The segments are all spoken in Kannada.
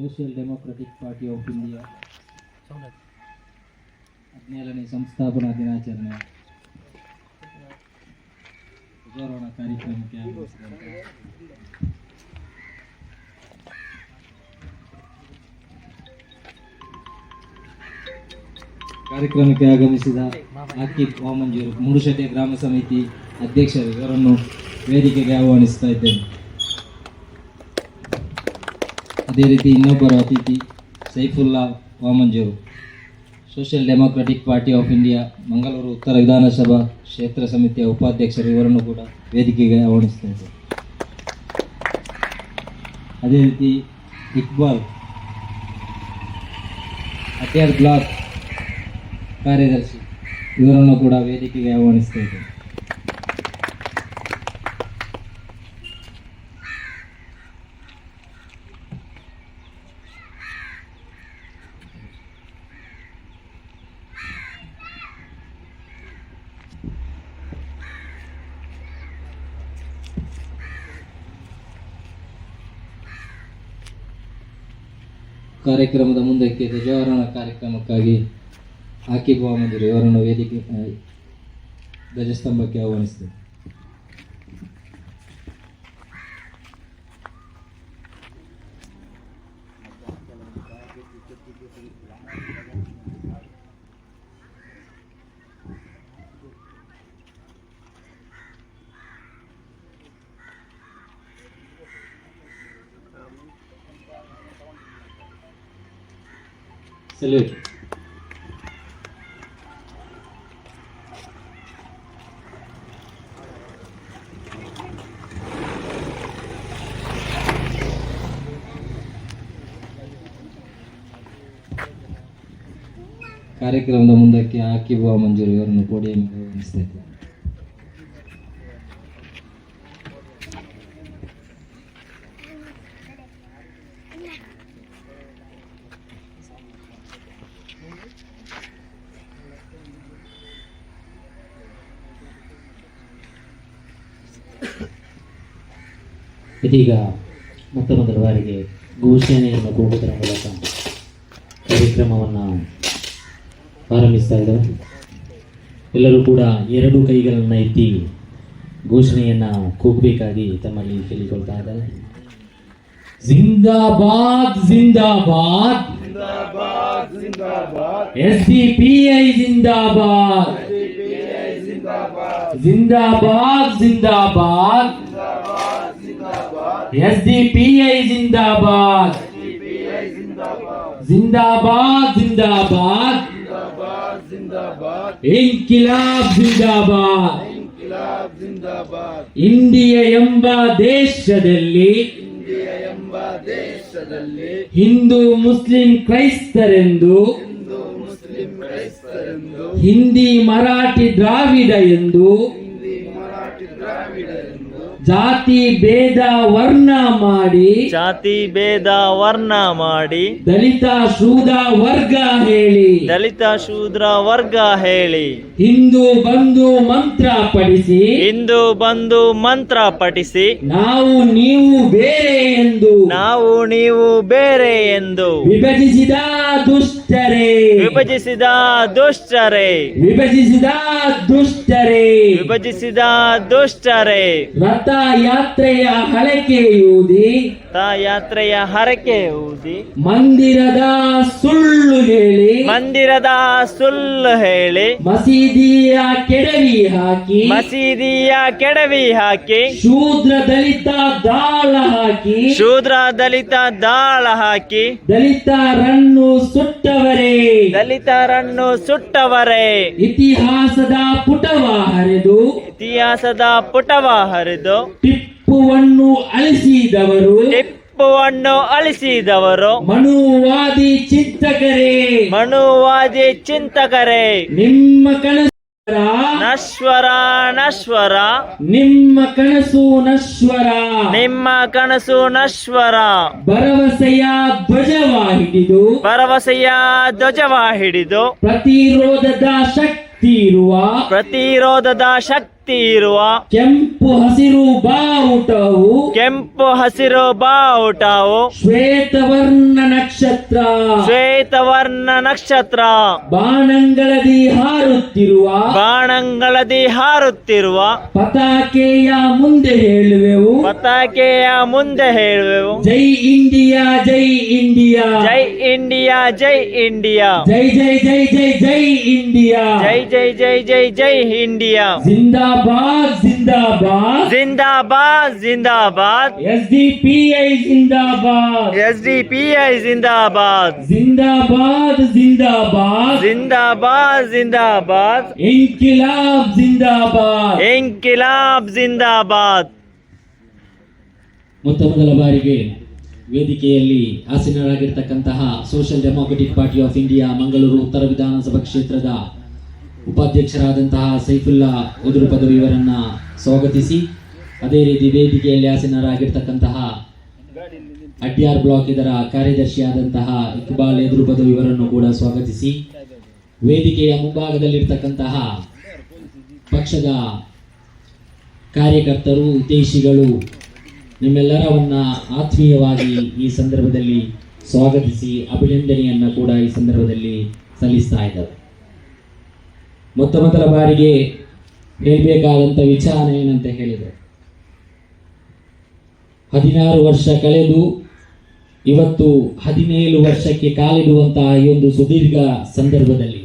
Social democratic party of India ಹದಿನೇಳನೇ ಸಂಸ್ಥಾಪನಾ ದಿನಾಚರಣೆ. ಧ್ವಜಾರೋಹಣ ಕಾರ್ಯಕ್ರಮಕ್ಕೆ ಕಾರ್ಯಕ್ರಮಕ್ಕೆ ಆಗಮಿಸಿದ ಆಕಿಬ್ ವಾಮಂಜೂರು ಮೂಡುಶೆಟ್ಟೆ ಗ್ರಾಮ ಸಮಿತಿ ಅಧ್ಯಕ್ಷರು ಇವರನ್ನು ವೇದಿಕೆಗೆ ಆಹ್ವಾನಿಸ್ತಾ ಇದ್ದೇನೆ. ಅದೇ ರೀತಿ ಇನ್ನೊಬ್ಬರು ಅತಿಥಿ Saifulla Vamanjoor. Social democratic party of India, Mangaluru ಉತ್ತರ ವಿಧಾನಸಭಾ ಕ್ಷೇತ್ರ ಸಮಿತಿಯ ಉಪಾಧ್ಯಕ್ಷರು ಇವರನ್ನು ಕೂಡ ವೇದಿಕೆಗೆ ಆಹ್ವಾನಿಸ್ತಾ ಅದೇ ರೀತಿ ಇಕ್ಬಾಲ್ ಅಟ್ಯಾರ್ ಬ್ಲಾಕ್ ಕಾರ್ಯದರ್ಶಿ ಇವರನ್ನು ಕೂಡ ವೇದಿಕೆಗೆ ಆಹ್ವಾನಿಸ್ತಾ ಇದ್ದೇವೆ ಕಾರ್ಯಕ್ರಮದ ಮುಂದಕ್ಕೆ ಧ್ವಜಾರೋಹಣ ಕಾರ್ಯಕ್ರಮಕ್ಕಾಗಿ ಹಾಕಿ ಮಂದಿರು ಇವರನ್ನು ವೇದಿಕೆ ಧ್ವಜಸ್ತಂಭಕ್ಕೆ ಆಹ್ವಾನಿಸ್ತೇವೆ ಸಲ್ಯೂಟ್ ಕಾರ್ಯಕ್ರಮದ ಮುಂದಕ್ಕೆ ಹಾಕಿರುವ ಮಂಜೂರು ಇವರನ್ನು ಪೋಡಿಯಂ ಆಹ್ವಾನಿಸ್ತಾ ಇದೀಗ ಮೊದಲ ಬಾರಿಗೆ ಘೋಷಣೆಯನ್ನು ಕೂಗುವುದರ ಮೂಲಕ ಕಾರ್ಯಕ್ರಮವನ್ನು ಪ್ರಾರಂಭಿಸ್ತಾ ಇದ್ದಾರೆ ಎಲ್ಲರೂ ಕೂಡ ಎರಡು ಕೈಗಳನ್ನು ಎತ್ತಿ ಘೋಷಣೆಯನ್ನು ಕೂಗಬೇಕಾಗಿ ತಮ್ಮಲ್ಲಿ ಕೇಳಿಕೊಳ್ತಾ ಇದ್ದಾರೆ ಜಿಂದಾಬಾದ್ ಜಿಂದಾಬಾದ್. ಎಸ್ ಡಿ ಪಿ ಐ ಜಿಂದಾಬಾದ್. ಜಿಂದಾಬಾದ್ ಜಿಂದಾಬಾದ್. ಎಸ್ ಡಿ ಪಿ ಐ ಜಿಂದಾಬಾದ್ ಜಿಂದಾಬಾದ್. ಜಿಂದಾಬಾದ್ ಇನ್ಕಿಲಾಬ್ ಜಿಂದಾಬಾದ್. ಇಂಡಿಯಾ ಎಂಬ ದೇಶದಲ್ಲಿ ಹಿಂದೂ ಮುಸ್ಲಿಂ ಕ್ರೈಸ್ತರೆಂದು ಹಿಂದಿ ಮರಾಠಿ ದ್ರಾವಿಡ ಎಂದು ಜಾತಿ ಭೇದ ವರ್ಣ ಮಾಡಿ ಜಾತಿ ಭೇದ ವರ್ಣ ಮಾಡಿ ದಲಿತ ಶೂದ್ರ ವರ್ಗ ಹೇಳಿ. ದಲಿತ ಶೂದ್ರ ವರ್ಗ ಹೇಳಿ. ಹಿಂದೂ ಬಂದು ಮಂತ್ರ ಪಡಿಸಿ ಹಿಂದೂ ಬಂದು ಮಂತ್ರ ಪಠಿಸಿ. ನಾವು ನೀವು ಬೇರೆ ಎಂದು. ನಾವು ನೀವು ಬೇರೆ ಎಂದು. ವಿಭಜಿಸಿದ ದುಷ್ಟರೇ. ವಿಭಜಿಸಿದ ದುಷ್ಟರೇ. ವಿಭಜಿಸಿದ ದುಷ್ಟರೇ. ವಿಭಜಿಸಿದ ದುಷ್ಟರೇ. ರಥ ಯಾತ್ರೆಯ ಹಳಕೆಯೂದಿ ತಾ ಯಾತ್ರೆಯ ಹರಕೆ ಮಂದಿರದ ಸುಳ್ಳು ಹೇಳಿ. ಮಂದಿರದ ಸುಳ್ಳು ಹೇಳಿ. ಮಸೀದಿಯ ಕೆಡವಿ ಹಾಕಿ. ಮಸೀದಿಯ ಕೆಡವಿ ಹಾಕಿ. ಶೂದ್ರ ದಲಿತ ದಾಳ ಹಾಕಿ. ಶೂದ್ರ ದಲಿತ ದಾಳ ಹಾಕಿ. ದಲಿತರನ್ನು ಸುಟ್ಟವರೇ. ದಲಿತರನ್ನು ಸುಟ್ಟವರೇ. ಇತಿಹಾಸದ ಪುಟವ ಹರಿದು. ಇತಿಹಾಸದ ಪುಟವ ಹರಿದು. ಟಿಪ್ಪುವನ್ನು ಅಳಿಸಿದವರು. ಟಿಪ್ಪುವನ್ನು ಅಳಿಸಿದವರು. ಮನುವಾದಿ ಚಿಂತಕರೇ. ಮನುವಾದಿ ಚಿಂತಕರೇ. ನಿಮ್ಮ ಕನಸು ನಶ್ವರ ನಶ್ವರ. ನಿಮ್ಮ ಕನಸು ನಶ್ವರ. ನಿಮ್ಮ ಕನಸು ನಶ್ವರ. ಭರವಸೆಯ ಧ್ವಜವ ಹಿಡಿದು ಭರವಸೆಯ ಧ್ವಜವ ಹಿಡಿದು ಪ್ರತಿರೋಧದ ಶಕ್ತಿ ಇರುವ. ಪ್ರತಿರೋಧದ ಶಕ್ತಿ ಇರುವ ಕೆಂಪು ಹಸಿರು ಬಾವುಟವು ಕೆಂಪು ಹಸಿರು ಬಾವುಟವು ಶ್ವೇತವರ್ಣ ನಕ್ಷತ್ರ. ಶ್ವೇತವರ್ಣ ನಕ್ಷತ್ರ. ಬಾಣಂಗಳದಿ ಹಾರುತ್ತಿರುವ. ಬಾಣಂಗಳದಿ ಹಾರುತ್ತಿರುವ. ಪತಾಕೆಯ ಮುಂದೆ ಹೇಳುವೆವು. ಪತಾಕೆಯ ಮುಂದೆ ಹೇಳುವೆವು. ಜೈ ಇಂಡಿಯಾ ಜೈ ಇಂಡಿಯಾ. ಜೈ ಇಂಡಿಯಾ ಜೈ ಇಂಡಿಯಾ. ಜೈ ಜೈ ಜೈ ಜೈ ಜೈ ಇಂಡಿಯಾ. ಜೈ ಜೈ ಜೈ ಜೈ ಜೈ ಇಂಡಿಯಾ. ಜಿಂದಾಬಾದ್ ಜಿಂದಾಬಾದ್. ಜಿಂದಾಬಾದ್ ಜಿಂದಾಬಾದ್. ಎಸ್ ಡಿ ಪಿ ಐ ಜಿಂದಾಬಾದ್. ಎಸ್ ಡಿ ಪಿ ಐ ಜಿಂದಾಬಾದ್. ಜಿಂದಾಬಾದ್ ಜಿಂದಾಬಾದ್. ಜಿಂದಾಬಾದ್ ಜಿಂದಾಬಾದ್. ಇನ್ಕಿಲಾಬ್ ಜಿಂದಾಬಾದ್. ಇನ್ಕಿಲಾಬ್ ಜಿಂದಾಬಾದ್. ಮೊತ್ತ ಮೊದಲ ಬಾರಿಗೆ ವೇದಿಕೆಯಲ್ಲಿ ಆಸೀನರಾಗಿರ್ತಕ್ಕಂತಹ social democratic party of India Mangaluru ಉತ್ತರ ವಿಧಾನಸಭಾ ಕ್ಷೇತ್ರದ ಉಪಾಧ್ಯಕ್ಷರಾದಂತಹ ಸೈಫುಲ್ಲಾ ಉದುರು ಪದವಿ ಇವರನ್ನ ಸ್ವಾಗತಿಸಿ, ಅದೇ ರೀತಿ ವೇದಿಕೆಯಲ್ಲಿ ಆಸೀನರಾಗಿರ್ತಕ್ಕಂತಹ ಅಡ್ಯಾರ್ ಬ್ಲಾಕ್ ಇದರ ಕಾರ್ಯದರ್ಶಿಯಾದಂತಹ ಇಕ್ಬಾಲ್ ಎದುರು ಪದವಿ ಇವರನ್ನು ಕೂಡ ಸ್ವಾಗತಿಸಿ, ವೇದಿಕೆಯ ಮುಂಭಾಗದಲ್ಲಿರ್ತಕ್ಕಂತಹ ಪಕ್ಷದ ಕಾರ್ಯಕರ್ತರು, ಉದ್ದೇಶಿಗಳು ನಿಮ್ಮೆಲ್ಲರವನ್ನ ಆತ್ಮೀಯವಾಗಿ ಈ ಸಂದರ್ಭದಲ್ಲಿ ಸ್ವಾಗತಿಸಿ, ಅಭಿನಂದನೆಯನ್ನ ಕೂಡ ಈ ಸಂದರ್ಭದಲ್ಲಿ ಸಲ್ಲಿಸ್ತಾ ಇದ್ದಾರೆ. ಮೊತ್ತ ಮೊದಲ ಬಾರಿಗೆ ಹೇಳಬೇಕಾದಂಥ ವಿಚಾರ ಏನಂತ ಹೇಳಿದರೆ, ಹದಿನಾರು ವರ್ಷ ಕಳೆದು ಇವತ್ತು ಹದಿನೇಳು ವರ್ಷಕ್ಕೆ ಕಾಲಿಡುವಂತಹ ಈ ಒಂದು ಸುದೀರ್ಘ ಸಂದರ್ಭದಲ್ಲಿ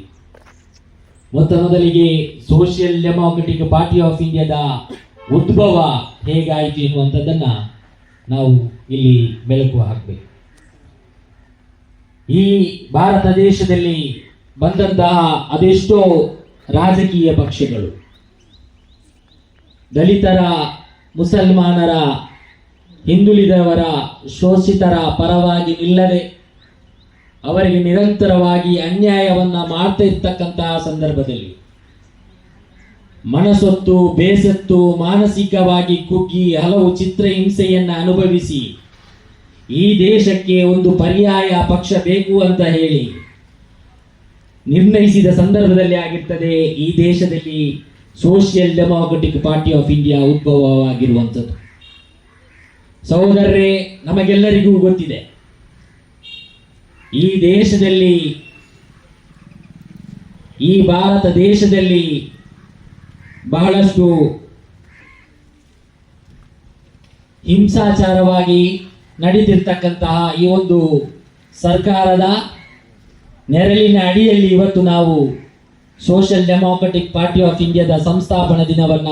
ಮೊತ್ತ ಮೊದಲಿಗೆ ಸೋಷಿಯಲ್ ಡೆಮಾಕ್ರೆಟಿಕ್ ಪಾರ್ಟಿ ಆಫ್ ಇಂಡಿಯಾದ ಉದ್ಭವ ಹೇಗಾಯಿತು ಎನ್ನುವಂಥದ್ದನ್ನ ನಾವು ಇಲ್ಲಿ ಬೆಳಕು ಹಾಕಬೇಕು. ಈ ಭಾರತ ದೇಶದಲ್ಲಿ ಬಂದಂತಹ ಅದೆಷ್ಟೋ ರಾಜಕೀಯ ಪಕ್ಷಗಳು. ದಲಿತರ, ಮುಸಲ್ಮಾನರ, ಹಿಂದುಳಿದವರ ಶೋಷಿತರ ಪರವಾಗಿ ನಿಲ್ಲದೆ ಅವರಿಗೆ ನಿರಂತರವಾಗಿ ಅನ್ಯಾಯವನ್ನು ಮಾಡ್ತಾ ಇರ್ತಕ್ಕಂತಹ ಸಂದರ್ಭದಲ್ಲಿ ಮನಸೊತ್ತು, ಬೇಸತ್ತು, ಮಾನಸಿಕವಾಗಿ ಕುಗ್ಗಿ ಹಲವು ಚಿತ್ರಹಿಂಸೆಯನ್ನ ಅನುಭವಿಸಿ ಈ ದೇಶಕ್ಕೆ ಒಂದು ಪರ್ಯಾಯ ಪಕ್ಷ ಬೇಕು ಅಂತ ಹೇಳಿ ನಿರ್ಣಯಿಸಿದ ಸಂದರ್ಭದಲ್ಲಿ ಆಗಿರ್ತದೆ, ಈ ದೇಶದಲ್ಲಿ social democratic party of India ಉದ್ಭವವಾಗಿರುವಂಥದ್ದು. ಸಹೋದರರೇ, ನಮಗೆಲ್ಲರಿಗೂ ಗೊತ್ತಿದೆ, ಈ ದೇಶದಲ್ಲಿ, ಈ ಭಾರತ ದೇಶದಲ್ಲಿ ಬಹಳಷ್ಟು ಹಿಂಸಾಚಾರವಾಗಿ ನಡೀತಿರ್ತಕ್ಕಂತಹ ಈ ಒಂದು ಸರ್ಕಾರದ ನೆರಳಿನ ಅಡಿಯಲ್ಲಿ ಇವತ್ತು ನಾವು ಸೋಷಿಯಲ್ ಡೆಮೋಕ್ರೆಟಿಕ್ ಪಾರ್ಟಿ ಆಫ್ ಇಂಡಿಯಾದ ಸಂಸ್ಥಾಪನಾ ದಿನವನ್ನ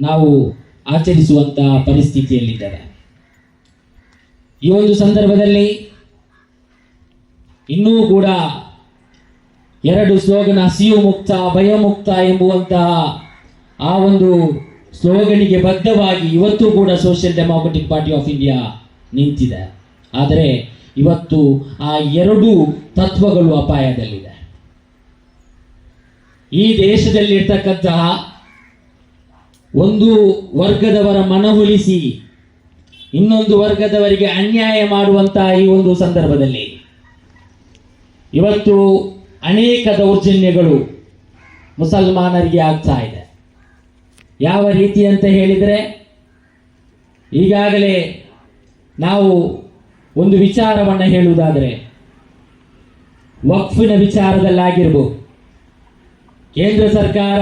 ನಾವು ಆಚರಿಸುವಂತಹ ಪರಿಸ್ಥಿತಿಯಲ್ಲಿದ್ದೇವೆ. ಈ ಒಂದು ಸಂದರ್ಭದಲ್ಲಿ ಇನ್ನೂ ಕೂಡ ಎರಡು ಸ್ಲೋಗನ ಸಿಯು ಮುಕ್ತ ಭಯಮುಕ್ತ ಎಂಬುವಂತಹ ಆ ಒಂದು ಸ್ಲೋಗನಿಗೆ ಬದ್ಧವಾಗಿ ಇವತ್ತು ಕೂಡ social democratic party of India ನಿಂತಿದೆ. ಆದರೆ ಇವತ್ತು ಆ ಎರಡು ತತ್ವಗಳು ಅಪಾಯದಲ್ಲಿದೆ. ಈ ದೇಶದಲ್ಲಿರ್ತಕ್ಕಂತಹ ಒಂದು ವರ್ಗದವರ ಮನವೊಲಿಸಿ ಇನ್ನೊಂದು ವರ್ಗದವರಿಗೆ ಅನ್ಯಾಯ ಮಾಡುವಂತಹ ಈ ಒಂದು ಸಂದರ್ಭದಲ್ಲಿ ಇವತ್ತು ಅನೇಕ ದೌರ್ಜನ್ಯಗಳು ಮುಸಲ್ಮಾನರಿಗೆ ಆಗ್ತಾ ಇದೆ. ಯಾವ ರೀತಿ ಅಂತ ಹೇಳಿದರೆ ಈಗಾಗಲೇ ನಾವು ಒಂದು ವಿಚಾರವನ್ನು ಹೇಳುವುದಾದರೆ, ವಕ್ಫಿನ ವಿಚಾರದಲ್ಲಾಗಿರ್ಬೋದು ಕೇಂದ್ರ ಸರ್ಕಾರ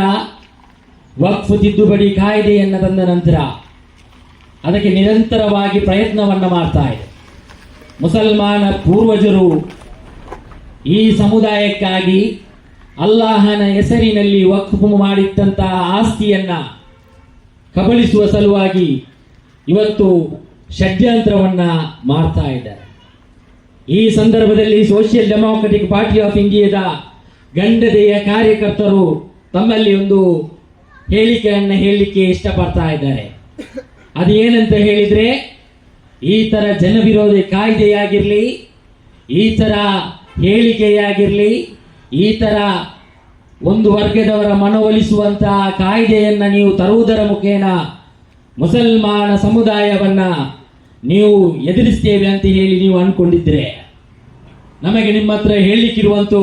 ವಕ್ಫ್ ತಿದ್ದುಪಡಿ ಕಾಯ್ದೆಯನ್ನು ತಂದ ನಂತರ ಅದಕ್ಕೆ ನಿರಂತರವಾಗಿ ಪ್ರಯತ್ನವನ್ನು ಮಾಡ್ತಾ ಇದೆ. ಮುಸಲ್ಮಾನ ಪೂರ್ವಜರು ಈ ಸಮುದಾಯಕ್ಕಾಗಿ ಅಲ್ಲಾಹನ ಹೆಸರಿನಲ್ಲಿ ವಕ್ಫ್ ಮಾಡಿದ್ದಂತಹ ಆಸ್ತಿಯನ್ನ ಕಬಳಿಸುವ ಸಲುವಾಗಿ ಇವತ್ತು ಷಡ್ಯಂತ್ರವನ್ನ ಮಾಡ್ತಾ ಇದ್ದಾರೆ. ಈ ಸಂದರ್ಭದಲ್ಲಿ ಸೋಷಿಯಲ್ ಡೆಮೋಕ್ರೆಟಿಕ್ ಪಾರ್ಟಿ ಆಫ್ ಇಂಡಿಯಾದ ಗಂಡದೆಯ ಕಾರ್ಯಕರ್ತರು ತಮ್ಮಲ್ಲಿ ಒಂದು ಹೇಳಿಕೆಯನ್ನು ಹೇಳಲಿಕ್ಕೆ ಇಷ್ಟಪಡ್ತಾ ಇದ್ದಾರೆ. ಅದೇನಂತ ಹೇಳಿದ್ರೆ, ಈ ಥರ ಜನವಿರೋಧಿ ಕಾಯ್ದೆಯಾಗಿರಲಿ, ಈ ಥರ ಹೇಳಿಕೆಯಾಗಿರಲಿ, ಈ ಥರ ಒಂದು ವರ್ಗದವರ ಮನವೊಲಿಸುವಂತಹ ಕಾಯ್ದೆಯನ್ನ ನೀವು ತರುವುದರ ಮುಖೇನ ಮುಸಲ್ಮಾನ ಸಮುದಾಯವನ್ನ ನೀವು ಎದುರಿಸ್ತೇವೆ ಅಂತ ಹೇಳಿ ನೀವು ಅನ್ಕೊಂಡಿದ್ರೆ, ನಮಗೆ ನಿಮ್ಮ ಹತ್ರ ಹೇಳಲಿಕ್ಕಿರುವಂತೂ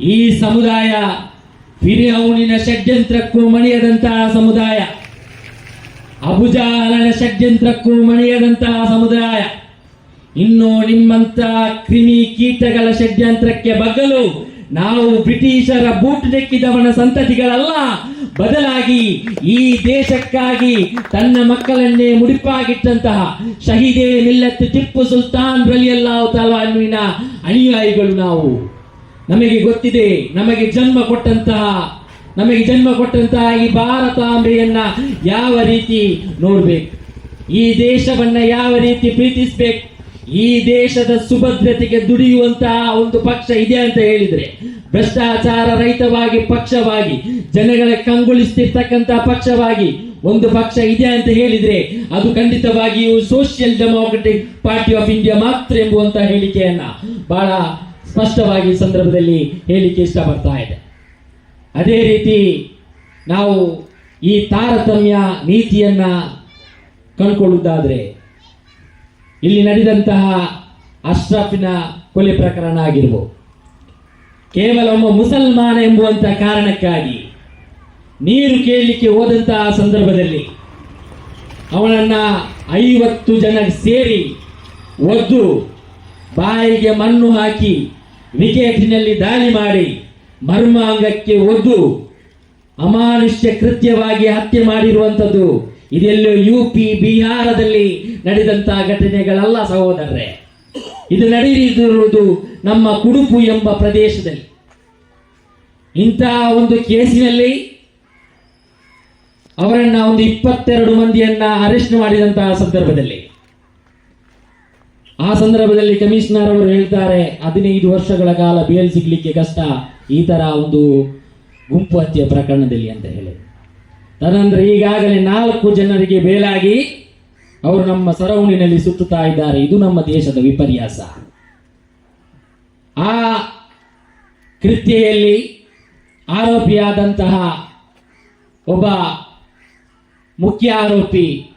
ಈ ಸಮುದಾಯ ಫಿರಿಹೌನಿನ ಷಡ್ಯಂತ್ರಕ್ಕೂ ಮಣಿಯದಂತಹ ಸಮುದಾಯ, ಅಬುಜಾಲನ ಷಡ್ಯಂತ್ರಕ್ಕೂ ಮಣಿಯದಂತಹ ಸಮುದಾಯ, ಇನ್ನು ನಿಮ್ಮಂತ ಕ್ರಿಮಿ ಕೀಟಗಳ ಷಡ್ಯಂತ್ರಕ್ಕೆ ಬಗ್ಗಲು ನಾವು ಬ್ರಿಟಿಷರ ಬೂಟ್ ನೆಕ್ಕಿದವನ ಸಂತತಿಗಳಲ್ಲ. ಬದಲಾಗಿ ಈ ದೇಶಕ್ಕಾಗಿ ತನ್ನ ಮಕ್ಕಳನ್ನೇ ಮುಡಿಪಾಗಿಟ್ಟಂತಹ ಶಹೀದೇ ಮಿಲ್ಲತ್ ಟಿಪ್ಪು ಸುಲ್ತಾನ್ ಅನ್ನುವಿನ ಅನುಯಾಯಿಗಳು ನಾವು. ನಮಗೆ ಗೊತ್ತಿದೆ, ನಮಗೆ ಜನ್ಮ ಕೊಟ್ಟಂತಹ, ನಮಗೆ ಜನ್ಮ ಕೊಟ್ಟಂತಹ ಈ ಭಾರತಾಂಬೆಯನ್ನ ಯಾವ ರೀತಿ ನೋಡ್ಬೇಕು? ಈ ದೇಶವನ್ನ ಯಾವ ರೀತಿ ಪ್ರೀತಿಸ್ಬೇಕು? ಈ ದೇಶದ ಸುಭದ್ರತೆಗೆ ದುಡಿಯುವಂತಹ ಒಂದು ಪಕ್ಷ ಇದೆ ಅಂತ ಹೇಳಿದ್ರೆ ಭ್ರಷ್ಟಾಚಾರ ರಹಿತವಾಗಿ, ಪಕ್ಷವಾಗಿ, ಜನಗಳ ಕಂಗೊಳಿಸ್ತಿರ್ತಕ್ಕಂತಹ ಪಕ್ಷವಾಗಿ, ಒಂದು ಪಕ್ಷ ಇದೆ ಅಂತ ಹೇಳಿದ್ರೆ ಅದು ಖಂಡಿತವಾಗಿಯೂ social democratic party of India ಮಾತ್ರ ಎಂಬುವಂತ ಹೇಳಿಕೆಯನ್ನ ಬಹಳ ಸ್ಪಷ್ಟವಾಗಿ ಸಂದರ್ಭದಲ್ಲಿ ಹೇಳಿಕೆ ಇಷ್ಟಪಡ್ತಾ ಇದೆ. ಅದೇ ರೀತಿ ನಾವು ಈ ತಾರತಮ್ಯ ನೀತಿಯನ್ನ ಕಂಡುಕೊಳ್ಳುವುದಾದ್ರೆ, ಇಲ್ಲಿ ನಡೆದಂತಹ ಅಶ್ರಫಿನ ಕೊಲೆ ಪ್ರಕರಣ ಆಗಿರ್ಬೋದು. ಕೇವಲ ಒಬ್ಬ ಮುಸಲ್ಮಾನ ಎಂಬುವಂಥ ಕಾರಣಕ್ಕಾಗಿ ನೀರು ಕೇಳಲಿಕ್ಕೆ ಹೋದಂತಹ ಸಂದರ್ಭದಲ್ಲಿ ಅವನನ್ನು ಐವತ್ತು ಜನ ಸೇರಿ ಒದ್ದು ಬಾಯಿಗೆ ಮಣ್ಣು ಹಾಕಿ ವಿಕೆಟಿನಲ್ಲಿ ದಾಳಿ ಮಾಡಿ ಮರ್ಮಾಂಗಕ್ಕೆ ಒದ್ದು ಅಮಾನುಷ್ಯ ಕೃತ್ಯವಾಗಿ ಹತ್ಯೆ ಮಾಡಿರುವಂಥದ್ದು ಇದೆಲ್ಲೋ ಯು ಪಿ ಬಿಹಾರದಲ್ಲಿ ನಡೆದಂತಹ ಘಟನೆಗಳಲ್ಲ ಸಹೋದರರೇ. ಇದು ನಡೆದಿರುವುದು ನಮ್ಮ ಕುಡುಪು ಎಂಬ ಪ್ರದೇಶದಲ್ಲಿ. ಇಂತಹ ಒಂದು ಕೇಸಿನಲ್ಲಿ ಅವರನ್ನ ಒಂದು ಇಪ್ಪತ್ತೆರಡು ಮಂದಿಯನ್ನ ಅರೆಸ್ಟ್ ಮಾಡಿದಂತಹ ಸಂದರ್ಭದಲ್ಲಿ. ಆ ಸಂದರ್ಭದಲ್ಲಿ ಕಮಿಷನರ್ ಅವರು ಹೇಳ್ತಾರೆ, ಹದಿನೈದು ವರ್ಷಗಳ ಕಾಲ ಬೇಲ್ ಸಿಗ್ಲಿಕ್ಕೆ ಕಷ್ಟ, ಈ ತರ ಒಂದು ಗುಂಪು ಹತ್ಯೆ ಪ್ರಕರಣದಲ್ಲಿ ಅಂತ ಹೇಳಿ. ತದನಂತರ ಈಗಾಗಲೇ ನಾಲ್ಕು ಜನರಿಗೆ ಬೇಲಾಗಿ ಅವರು ನಮ್ಮ ಸರೌಂಡಿನಲ್ಲಿ ಸುತ್ತುತ್ತಾ ಇದ್ದಾರೆ. ಇದು ನಮ್ಮ ದೇಶದ ವಿಪರ್ಯಾಸ. ಆ ಕೃತ್ಯೆಯಲ್ಲಿ ಆರೋಪಿಯಾದಂತಹ ಒಬ್ಬ ಮುಖ್ಯ ಆರೋಪಿ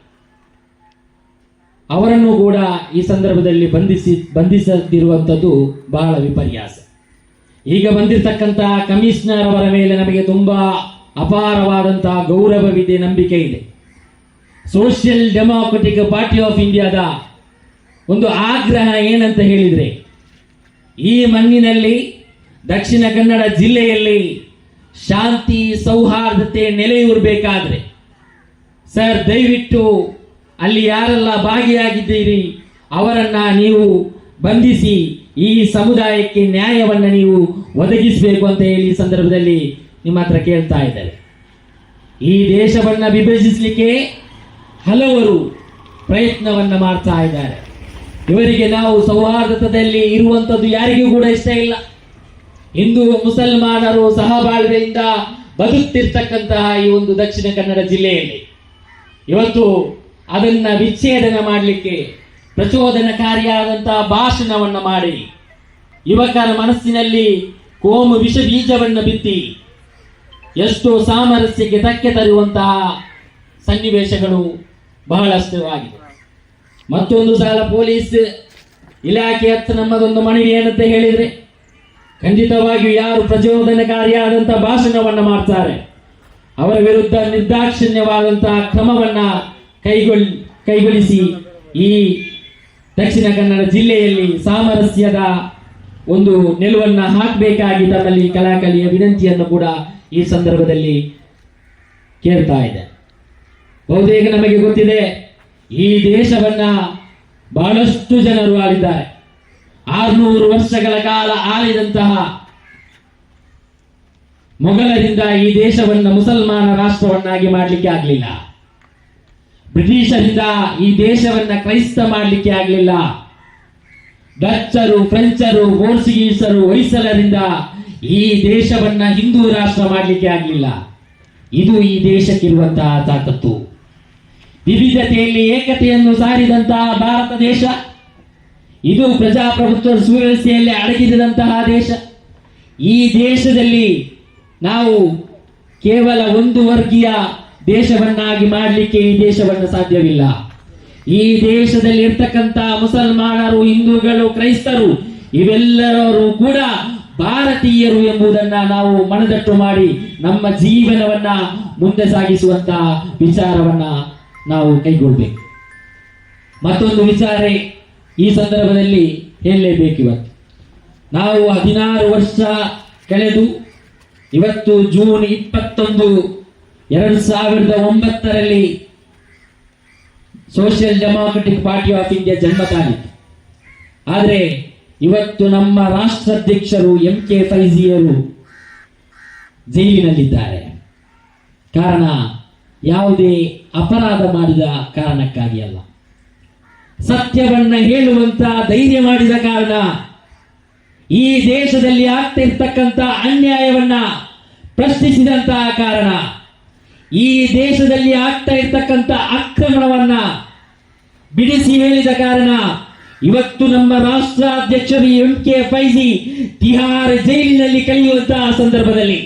ಅವರನ್ನು ಕೂಡ ಈ ಸಂದರ್ಭದಲ್ಲಿ ಬಂಧಿಸಿ ಬಂಧಿಸದಿರುವಂಥದ್ದು ಬಹಳ ವಿಪರ್ಯಾಸ. ಈಗ ಬಂದಿರತಕ್ಕಂತಹ ಕಮಿಷನರ್ ಅವರ ಮೇಲೆ ನಮಗೆ ತುಂಬ ಅಪಾರವಾದಂತಹ ಗೌರವವಿದೆ, ನಂಬಿಕೆ ಇದೆ. ಸೋಷಿಯಲ್ ಡೆಮಾಕ್ರೆಟಿಕ್ ಪಾರ್ಟಿ ಆಫ್ ಇಂಡಿಯಾದ ಒಂದು ಆಗ್ರಹ ಏನಂತ ಹೇಳಿದ್ರೆ ಈ ಮಣ್ಣಿನಲ್ಲಿ ದಕ್ಷಿಣ ಕನ್ನಡ ಜಿಲ್ಲೆಯಲ್ಲಿ ಶಾಂತಿ ಸೌಹಾರ್ದತೆ ನೆಲೆಯೂರಬೇಕಾದ್ರೆ, ಸರ್, ದಯವಿಟ್ಟು ಅಲ್ಲಿ ಯಾರೆಲ್ಲ ಭಾಗಿಯಾಗಿದ್ದೀರಿ, ಅವರನ್ನ ನೀವು ಬಂಧಿಸಿ ಈ ಸಮುದಾಯಕ್ಕೆ ನ್ಯಾಯವನ್ನು ನೀವು ಒದಗಿಸಬೇಕು ಅಂತ ಹೇಳಿ ಸಂದರ್ಭದಲ್ಲಿ ನಿಮ್ಮ ಹತ್ರ ಕೇಳ್ತಾ ಇದ್ದಾರೆ. ಈ ದೇಶವನ್ನು ವಿಭಜಿಸಲಿಕ್ಕೆ ಹಲವರು ಪ್ರಯತ್ನವನ್ನು ಮಾಡ್ತಾ ಇದ್ದಾರೆ. ಇವರಿಗೆ ನಾವು ಸೌಹಾರ್ದದಲ್ಲಿ ಇರುವಂಥದ್ದು ಯಾರಿಗೂ ಕೂಡ ಇಷ್ಟ ಇಲ್ಲ. ಹಿಂದೂ ಮುಸಲ್ಮಾನರು ಸಹಬಾಳ್ವೆಯಿಂದ ಬದುಕ್ತಿರ್ತಕ್ಕಂತಹ ಈ ಒಂದು ದಕ್ಷಿಣ ಕನ್ನಡ ಜಿಲ್ಲೆಯಲ್ಲಿ ಇವತ್ತು ಅದನ್ನ ವಿಚ್ಛೇದನ ಮಾಡಲಿಕ್ಕೆ ಪ್ರಚೋದನಕಾರಿಯಾದಂತಹ ಭಾಷಣವನ್ನ ಮಾಡಿ ಯುವಕರ ಮನಸ್ಸಿನಲ್ಲಿ ಕೋಮು ವಿಷ ಬೀಜವನ್ನು ಬಿತ್ತಿ ಎಷ್ಟೋ ಸಾಮರಸ್ಯಕ್ಕೆ ಧಕ್ಕೆ ತರುವಂತಹ ಸನ್ನಿವೇಶಗಳು ಬಹಳಷ್ಟು ಆಗಿದೆ. ಮತ್ತೊಂದು ಸಲ ಪೊಲೀಸ್ ಇಲಾಖೆ ಹತ್ತು ನಮ್ಮದೊಂದು ಮನವಿ ಏನಂತ ಹೇಳಿದರೆ, ಖಂಡಿತವಾಗಿಯೂ ಯಾರು ಪ್ರಚೋದನಕಾರಿಯಾದಂಥ ಭಾಷಣವನ್ನು ಮಾಡ್ತಾರೆ, ಅವರ ವಿರುದ್ಧ ನಿರ್ದಾಕ್ಷಿಣ್ಯವಾದಂತಹ ಕ್ರಮವನ್ನ ಕೈಗೊಳ್, ಕೈಗೊಳಿಸಿ ಈ ದಕ್ಷಿಣ ಕನ್ನಡ ಜಿಲ್ಲೆಯಲ್ಲಿ ಸಾಮರಸ್ಯದ ಒಂದು ನಿಲುವನ್ನ ಹಾಕಬೇಕಾಗಿ ತಮ್ಮಲ್ಲಿ ಕಲಾಕಲಿಯ ವಿನಂತಿಯನ್ನು ಕೂಡ ಈ ಸಂದರ್ಭದಲ್ಲಿ ಕೇಳ್ತಾ ಇದೆ ಬಹುತೇಕ ನಮಗೆ ಗೊತ್ತಿದೆ ಈ ದೇಶವನ್ನ ಬಹಳಷ್ಟು ಜನರು ಆಳಿದ್ದಾರೆ. ಆರ್ನೂರು ವರ್ಷಗಳ ಕಾಲ ಆಳಿದಂತಹ ಮೊಘಲರಿಂದ ಈ ದೇಶವನ್ನ ಮುಸಲ್ಮಾನ ರಾಷ್ಟ್ರವನ್ನಾಗಿ ಮಾಡಲಿಕ್ಕೆ ಆಗಲಿಲ್ಲ. ಬ್ರಿಟಿಷರಿಂದ ಈ ದೇಶವನ್ನ ಕ್ರೈಸ್ತ ಮಾಡಲಿಕ್ಕೆ ಆಗಲಿಲ್ಲ. ಡಚ್ಚರು, ಫ್ರೆಂಚರು, ಪೋರ್ಚುಗೀಸರು ಹೊಯ್ಸಲರಿಂದ ಈ ದೇಶವನ್ನ ಹಿಂದೂ ರಾಷ್ಟ್ರ ಮಾಡಲಿಕ್ಕೆ ಆಗಲಿಲ್ಲ. ಇದು ಈ ದೇಶಕ್ಕಿರುವಂತಹ ತಾಕತ್ತು. ವಿವಿಧತೆಯಲ್ಲಿ ಏಕತೆಯನ್ನು ಸಾರಿದಂತಹ ಭಾರತ ದೇಶ, ಇದು ಪ್ರಜಾಪ್ರಭುತ್ವ ಸುವ್ಯವಸ್ಥೆಯಲ್ಲಿ ಅಡಗಿದಂತಹ ದೇಶ. ಈ ದೇಶದಲ್ಲಿ ನಾವು ಕೇವಲ ಒಂದು ವರ್ಗೀಯ ದೇಶವನ್ನಾಗಿ ಮಾಡಲಿಕ್ಕೆ ಈ ದೇಶವನ್ನು ಸಾಧ್ಯವಿಲ್ಲ. ಈ ದೇಶದಲ್ಲಿ ಇರ್ತಕ್ಕಂಥ ಮುಸಲ್ಮಾನರು, ಹಿಂದೂಗಳು, ಕ್ರೈಸ್ತರು, ಇವೆಲ್ಲರೂ ಕೂಡ ಭಾರತೀಯರು ಎಂಬುದನ್ನ ನಾವು ಮನದಟ್ಟು ಮಾಡಿ ನಮ್ಮ ಜೀವನವನ್ನ ಮುಂದೆ ಸಾಗಿಸುವಂತಹ ವಿಚಾರವನ್ನ ನಾವು ಕೈಗೊಳ್ಬೇಕು. ಮತ್ತೊಂದು ವಿಚಾರ ಈ ಸಂದರ್ಭದಲ್ಲಿ ಹೇಳಲೇಬೇಕು ಇವತ್ತು. ನಾವು ಹದಿನಾರು ವರ್ಷ ಕಳೆದು ಇವತ್ತು ಜೂನ್ ಇಪ್ಪತ್ತೊಂದು ಎರಡು ಸಾವಿರದ ಒಂಬತ್ತರಲ್ಲಿ social democratic party of India ಜನ್ಮ ತಾಗಿತ್ತು ಆದರೆ ಇವತ್ತು ನಮ್ಮ ರಾಷ್ಟ್ರಾಧ್ಯಕ್ಷರು ಎಂ ಕೆ ಫೈಜಿಯರು ಜೈಲಿನಲ್ಲಿದ್ದಾರೆ. ಕಾರಣ ಯಾವುದೇ ಅಪರಾಧ ಮಾಡಿದ ಕಾರಣಕ್ಕಾಗಿ ಅಲ್ಲ. ಸತ್ಯವನ್ನ ಹೇಳುವಂತ ಧೈರ್ಯ ಮಾಡಿದ ಕಾರಣ ಈ ದೇಶದಲ್ಲಿ ಆಗ್ತಿರ್ತಕ್ಕಂಥ ಅನ್ಯಾಯವನ್ನ ಪ್ರಶ್ನಿಸಿದಂತಹ ಕಾರಣ ಈ ದೇಶದಲ್ಲಿ ಆಗ್ತಾ ಇರ್ತಕ್ಕಂಥ ಆಕ್ರಮಣವನ್ನ ಬಿಡಿಸಿ ಹೇಳಿದ ಕಾರಣ ಇವತ್ತು ನಮ್ಮ ರಾಷ್ಟ್ರಾಧ್ಯಕ್ಷರು ಎಂ ಕೆ ಫೈಜಿ ತಿಹಾರ್ ಜೈಲಿನಲ್ಲಿ ಕಳೆಯುವಂತಹ ಸಂದರ್ಭದಲ್ಲಿ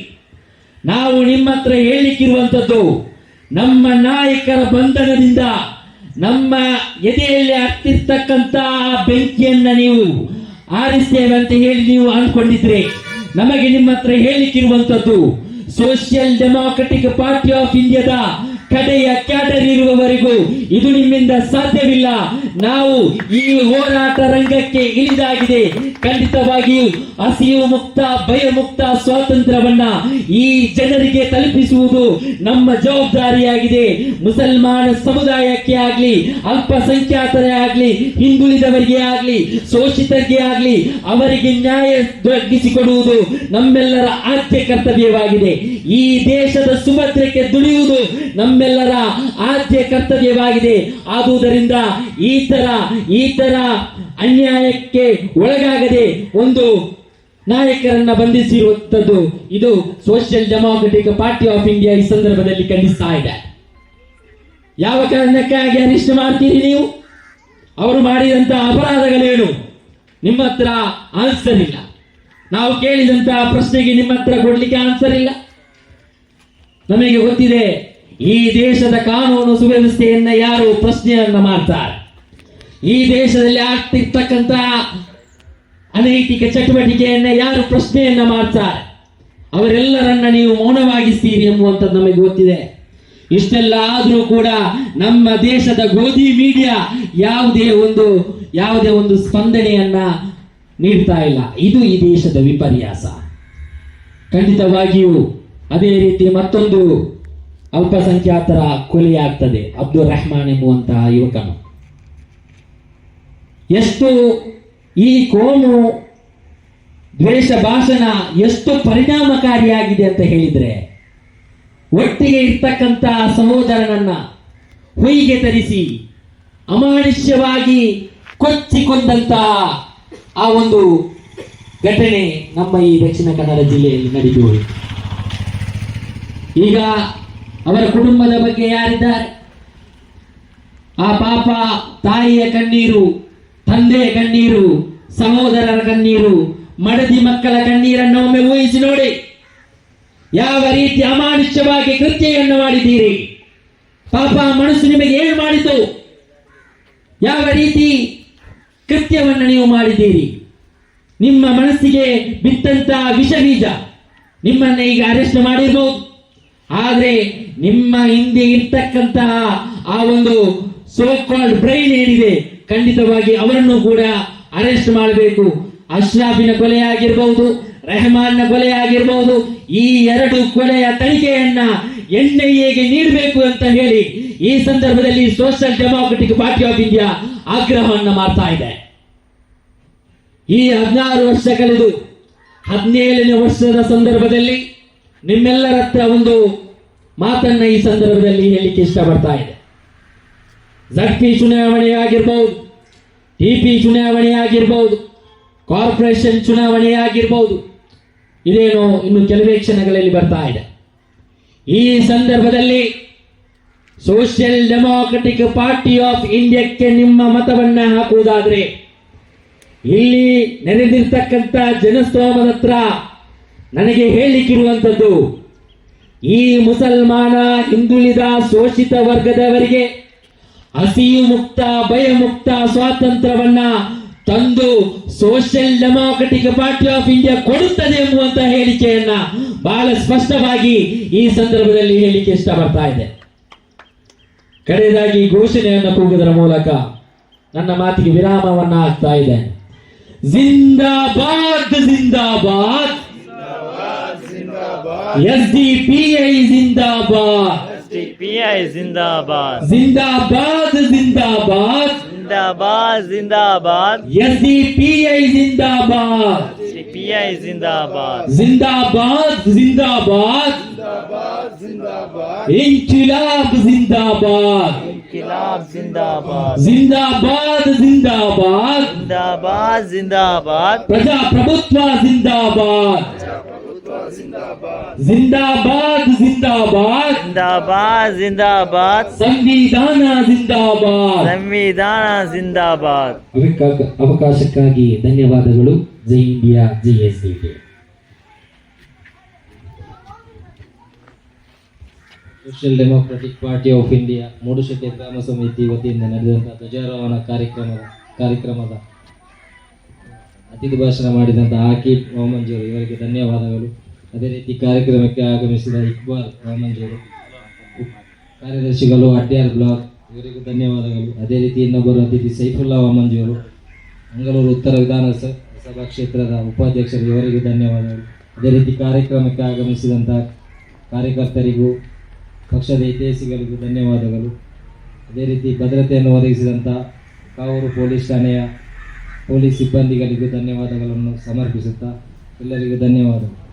ನಾವು ನಿಮ್ಮ ಹತ್ರ ಹೇಳಲಿಕ್ಕಿರುವಂಥದ್ದು ನಮ್ಮ ನಾಯಕರ ಬಂಧನದಿಂದ ನಮ್ಮ ಎದೆಯಲ್ಲಿ ಹತ್ತಿರ್ತಕ್ಕಂತಹ ಬೆಂಕಿಯನ್ನ ನೀವು ಆರಿಸ್ತೇವೆ ಅಂತ ಹೇಳಿ ನೀವು ಅನ್ಕೊಂಡಿದ್ರೆ ನಮಗೆ ನಿಮ್ಮ ಹತ್ರ ಹೇಳಿಕ್ಕಿರುವಂಥದ್ದು ಸೋಷಿಯಲ್ ಡೆಮಾಕ್ರೆಟಿಕ್ ಪಾರ್ಟಿ ಆಫ್ ಇಂಡಿಯಾದ ಕಡೆಯ ಕ್ಯಾಡರ್ ಇರುವವರೆಗೂ ಇದು ನಿಮ್ಮಿಂದ ಸಾಧ್ಯವಿಲ್ಲ. ನಾವು ಈ ಹೋರಾಟ ರಂಗಕ್ಕೆ ಇಳಿದಾಗಿದೆ. ಖಂಡಿತವಾಗಿಯೂ ಹಸಿವು ಮುಕ್ತ ಭಯಮುಕ್ತ ಸ್ವಾತಂತ್ರ್ಯವನ್ನ ಈ ಜನರಿಗೆ ತಲುಪಿಸುವುದು ನಮ್ಮ ಜವಾಬ್ದಾರಿಯಾಗಿದೆ. ಮುಸಲ್ಮಾನ ಸಮುದಾಯಕ್ಕೆ ಆಗ್ಲಿ, ಅಲ್ಪಸಂಖ್ಯಾತರೇ ಆಗ್ಲಿ, ಹಿಂದುಳಿದವರಿಗೆ ಆಗ್ಲಿ, ಶೋಷಿತರಿಗೆ ಆಗ್ಲಿ, ಅವರಿಗೆ ನ್ಯಾಯ ದೊರಕಿಸಿಕೊಡುವುದು ನಮ್ಮೆಲ್ಲರ ಆದ್ಯ ಕರ್ತವ್ಯವಾಗಿದೆ. ಈ ದೇಶದ ಸುಭದ್ರಕ್ಕೆ ದುಡಿಯುವುದು ನಮ್ಮೆಲ್ಲರ ಆದ್ಯ ಕರ್ತವ್ಯವಾಗಿದೆ. ಆದುದರಿಂದ ಈ ತರ ಈ ತರ ಅನ್ಯಾಯಕ್ಕೆ ಒಳಗಾಗದೆ ಒಂದು ನಾಯಕರನ್ನ ಬಂಧಿಸಿರುವಂಥದ್ದು ಇದು social democratic party of India ಈ ಸಂದರ್ಭದಲ್ಲಿ ಖಂಡಿಸ್ತಾ ಇದೆ. ಯಾವ ಕಾರಣಕ್ಕಾಗಿ ಅನಿಷ್ಟ ಮಾಡ್ತೀರಿ ನೀವು? ಅವರು ಮಾಡಿದಂತಹ ಅಪರಾಧಗಳೇನು? ನಿಮ್ಮ ಹತ್ರ ಆನ್ಸರ್ ಇಲ್ಲ. ನಾವು ಕೇಳಿದಂತಹ ಪ್ರಶ್ನೆಗೆ ನಿಮ್ಮ ಹತ್ರ ಕೊಡ್ಲಿಕ್ಕೆ ಆನ್ಸರ್ ಇಲ್ಲ. ನಮಗೆ ಗೊತ್ತಿದೆ ಈ ದೇಶದ ಕಾನೂನು ಸುವ್ಯವಸ್ಥೆಯನ್ನ ಯಾರು ಪ್ರಶ್ನೆಯನ್ನ ಮಾಡ್ತಾರೆ? ಈ ದೇಶದಲ್ಲಿ ಆಗ್ತಿರ್ತಕ್ಕಂತ ಅನೈತಿಕ ಚಟುವಟಿಕೆಯನ್ನ ಯಾರು ಪ್ರಶ್ನೆಯನ್ನ ಮಾಡ್ತಾರೆ? ಅವರೆಲ್ಲರನ್ನ ನೀವು ಮೌನವಾಗಿಸ್ತೀರಿ ಎಂಬುವಂಥದ್ದು ನಮಗೆ ಗೊತ್ತಿದೆ. ಇಷ್ಟೆಲ್ಲ ಆದರೂ ಕೂಡ ನಮ್ಮ ದೇಶದ ಗೋಧಿ ಮೀಡಿಯಾ ಯಾವುದೇ ಒಂದು ಯಾವುದೇ ಒಂದು ಸ್ಪಂದನೆಯನ್ನ ನೀಡ್ತಾ ಇಲ್ಲ. ಇದು ಈ ದೇಶದ ವಿಪರ್ಯಾಸ. ಖಂಡಿತವಾಗಿಯೂ ಅದೇ ರೀತಿ ಮತ್ತೊಂದು ಅಲ್ಪಸಂಖ್ಯಾತರ ಕೊಲೆಯಾಗ್ತದೆ ಅಬ್ದುಲ್ ರೆಹಮಾನ್ ಎಂಬುವಂತಹ ಯುವಕನು. ಎಷ್ಟು ಈ ಕೋಮು ದ್ವೇಷ ಭಾಷಣ ಎಷ್ಟು ಪರಿಣಾಮಕಾರಿಯಾಗಿದೆ ಅಂತ ಹೇಳಿದ್ರೆ, ಒಟ್ಟಿಗೆ ಇರ್ತಕ್ಕಂತಹ ಸಹೋದರನನ್ನ ಹುಯಿಗೆ ತರಿಸಿ ಅಮಾನುಷ್ಯವಾಗಿ ಕೊಚ್ಚಿಕೊಂಡಂತಹ ಆ ಒಂದು ಘಟನೆ ನಮ್ಮ ಈ ದಕ್ಷಿಣ ಕನ್ನಡ ಜಿಲ್ಲೆಯಲ್ಲಿ ನಡೆದು ಹೋಯಿತು. ಈಗ ಅವರ ಕುಟುಂಬದ ಬಗ್ಗೆ ಯಾರಿದ್ದಾರೆ? ಆ ಪಾಪ ತಾಯಿಯ ಕಣ್ಣೀರು, ತಂದೆಯ ಕಣ್ಣೀರು, ಸಹೋದರರ ಕಣ್ಣೀರು, ಮಡದಿ ಮಕ್ಕಳ ಕಣ್ಣೀರನ್ನು ಒಮ್ಮೆ ಊಹಿಸಿ ನೋಡಿ. ಯಾವ ರೀತಿ ಅಮಾನುಷ್ಯವಾಗಿ ಕೃತ್ಯವನ್ನು ಮಾಡಿದ್ದೀರಿ? ಪಾಪ ಮನಸ್ಸು ನಿಮಗೆ ಏನು ಮಾಡಿತು? ಯಾವ ರೀತಿ ಕೃತ್ಯವನ್ನು ನೀವು ಮಾಡಿದ್ದೀರಿ? ನಿಮ್ಮ ಮನಸ್ಸಿಗೆ ಬಿತ್ತಂತ ವಿಷ ಬೀಜ ನಿಮ್ಮನ್ನ ಈಗ ಅರೆಸ್ಟ್ ಮಾಡಿರ್ಬೋದು. ಆದ್ರೆ ನಿಮ್ಮ ಹಿಂದೆ ಇರ್ತಕ್ಕಂತಹ ಆ ಒಂದು ಸೋಕಾಲ್ಡ್ ಬ್ರೈನ್ ಏನಿದೆ, ಖಂಡಿತವಾಗಿ ಅವರನ್ನು ಕೂಡ ಅರೆಸ್ಟ್ ಮಾಡಬೇಕು. ಅಶ್ರಾಫಿನ ಕೊಲೆ ಆಗಿರಬಹುದು ರೆಹಮಾನ್ನ ಕೊಲೆ ಆಗಿರಬಹುದು ಈ ಎರಡು ಕೊಲೆಯ ತನಿಖೆಯನ್ನ ಎನ್ಐಎಗೆ ನೀಡಬೇಕು ಅಂತ ಹೇಳಿ ಈ ಸಂದರ್ಭದಲ್ಲಿ social democratic party of India ಆಗ್ರಹವನ್ನು ಮಾಡ್ತಾ ಇದೆ. ಈ ಹದಿನಾರು ವರ್ಷ ಕಳೆದು ಹದಿನೇಳನೇ ವರ್ಷದ ಸಂದರ್ಭದಲ್ಲಿ ನಿಮ್ಮೆಲ್ಲರ ಹತ್ರ ಒಂದು ಮಾತನ್ನ ಈ ಸಂದರ್ಭದಲ್ಲಿ ಹೇಳಲಿಕ್ಕೆ ಇಷ್ಟಪಡ್ತಾ ಇದೆ ಜಡ್ಪಿ ಚುನಾವಣೆ ಆಗಿರ್ಬೋದು ಟಿಪಿ ಚುನಾವಣೆ ಆಗಿರ್ಬೋದು, ಕಾರ್ಪೊರೇಷನ್ ಚುನಾವಣೆ ಆಗಿರ್ಬೋದು, ಇದೇನೋ ಇನ್ನು ಕೆಲವೇ ಕ್ಷಣಗಳಲ್ಲಿ ಬರ್ತಾ ಇದೆ. ಈ ಸಂದರ್ಭದಲ್ಲಿ ಸೋಷಿಯಲ್ ಡೆಮಾಕ್ರೆಟಿಕ್ ಪಾರ್ಟಿ ಆಫ್ ಇಂಡಿಯಾಕ್ಕೆ ನಿಮ್ಮ ಮತವನ್ನ ಹಾಕುವುದಾದರೆ, ಇಲ್ಲಿ ನೆರೆದಿರ್ತಕ್ಕಂಥ ಜನಸ್ತೋಮದ ಹತ್ರ ನನಗೆ ಹೇಳಿಕ್ಕಿರುವಂಥದ್ದು ಈ ಮುಸಲ್ಮಾನ ಹಿಂದುಳಿದ ಶೋಷಿತ ವರ್ಗದವರಿಗೆ ಹಸಿಯು ಮುಕ್ತ ಭಯಮುಕ್ತ ಸ್ವಾತಂತ್ರ್ಯವನ್ನ ತಂದು social democratic party of India ಕೊಡುತ್ತದೆ ಎಂಬುವಂತ ಹೇಳಿಕೆಯನ್ನ ಬಹಳ ಸ್ಪಷ್ಟವಾಗಿ ಈ ಸಂದರ್ಭದಲ್ಲಿ ಹೇಳಿಕೆ ಇಷ್ಟಪಡ್ತಾ ಇದೆ. ಕಡೆಯದಾಗಿ ಘೋಷಣೆಯನ್ನು ಕೂಗುವುದರ ಮೂಲಕ ನನ್ನ ಮಾತಿಗೆ ವಿರಾಮವನ್ನ ಆಗ್ತಾ ಇದೆ ಜಿಂದಾಬಾದ್ ಜಿಂದಾಬಾದ್! ಎಸ್ ಡಿ ಪಿ ಐ ಜಿಂದಾಬಾದ್ PI Zindabad. ಜಿಂದಾಬಾದ್ ಜಿಂದಾಬಾದ್ Zindabad Zindabad. S D P I zindabad PI Zindabad. ಜಿಂದಾಬಾದ್ ಜಿಂದಾಬಾದ್ ಇನ್ಕಿಲಾಬ್ ಜಿಂದಾಬಾದ್ Inkilab Zindabad. ಜಿಂದಾಬಾದ್ ಜಿಂದಾಬಾದ್. ಜಿಂದಾಬಾದ್ ಜಿಂದಾಬಾದ್. ಜಿಂದಾಬಾದ್. ಸಂವಿಧಾನ ಜಿಂದಾಬಾದ್. ಸಂವಿಧಾನ ಜಿಂದಾಬಾದ್. ಅವಕಾಶ- ಅವಕಾಶಕ್ಕಾಗಿ ಧನ್ಯವಾದಗಳು. ಜೈ India Jai S D social democratic party of India Mudushetty ಗ್ರಾಮ ಸಮಿತಿ ವತಿಯಿಂದ ನಡೆದಂತಹ ಧ್ವಜಾರೋಹಣ ಕಾರ್ಯಕ್ರಮದ ಕಾರ್ಯಕ್ರಮದ ಅತಿಥಿ ಭಾಷಣ ಮಾಡಿದಂತಹ ಆಕಿಬ್ ಮೊಹಮ್ಮಂಜೂರು ಇವರಿಗೆ ಧನ್ಯವಾದಗಳು. ಅದೇ ರೀತಿ ಕಾರ್ಯಕ್ರಮಕ್ಕೆ ಆಗಮಿಸಿದ ಇಕ್ಬಾಲ್ ರಾಮಂಜರು ಕಾರ್ಯದರ್ಶಿಗಳು, ಅಡ್ಯಾರ್ ಬ್ಲಾಕ್, ಇವರಿಗೂ ಧನ್ಯವಾದಗಳು. ಅದೇ ರೀತಿ ಇನ್ನೊಬ್ಬರು ಅತಿಥಿ ಸೈಫುಲ್ಲಾ ವಾಮಂಜಿಯವರು ಮಂಗಳೂರು ಉತ್ತರ ವಿಧಾನಸಭಾ ಸಭಾ ಕ್ಷೇತ್ರದ ಉಪಾಧ್ಯಕ್ಷರು, ಇವರಿಗೂ ಧನ್ಯವಾದಗಳು. ಅದೇ ರೀತಿ ಕಾರ್ಯಕ್ರಮಕ್ಕೆ ಆಗಮಿಸಿದಂಥ ಕಾರ್ಯಕರ್ತರಿಗೂ, ಪಕ್ಷದ ಇತಿಹಾಸಿಗಳಿಗೂ ಧನ್ಯವಾದಗಳು. ಅದೇ ರೀತಿ ಭದ್ರತೆಯನ್ನು ಒದಗಿಸಿದಂಥ ಕಾವೂರು ಪೊಲೀಸ್ ಠಾಣೆಯ ಪೊಲೀಸ್ ಸಿಬ್ಬಂದಿಗಳಿಗೂ ಧನ್ಯವಾದಗಳನ್ನು ಸಮರ್ಪಿಸುತ್ತಾ ಎಲ್ಲರಿಗೂ ಧನ್ಯವಾದಗಳು.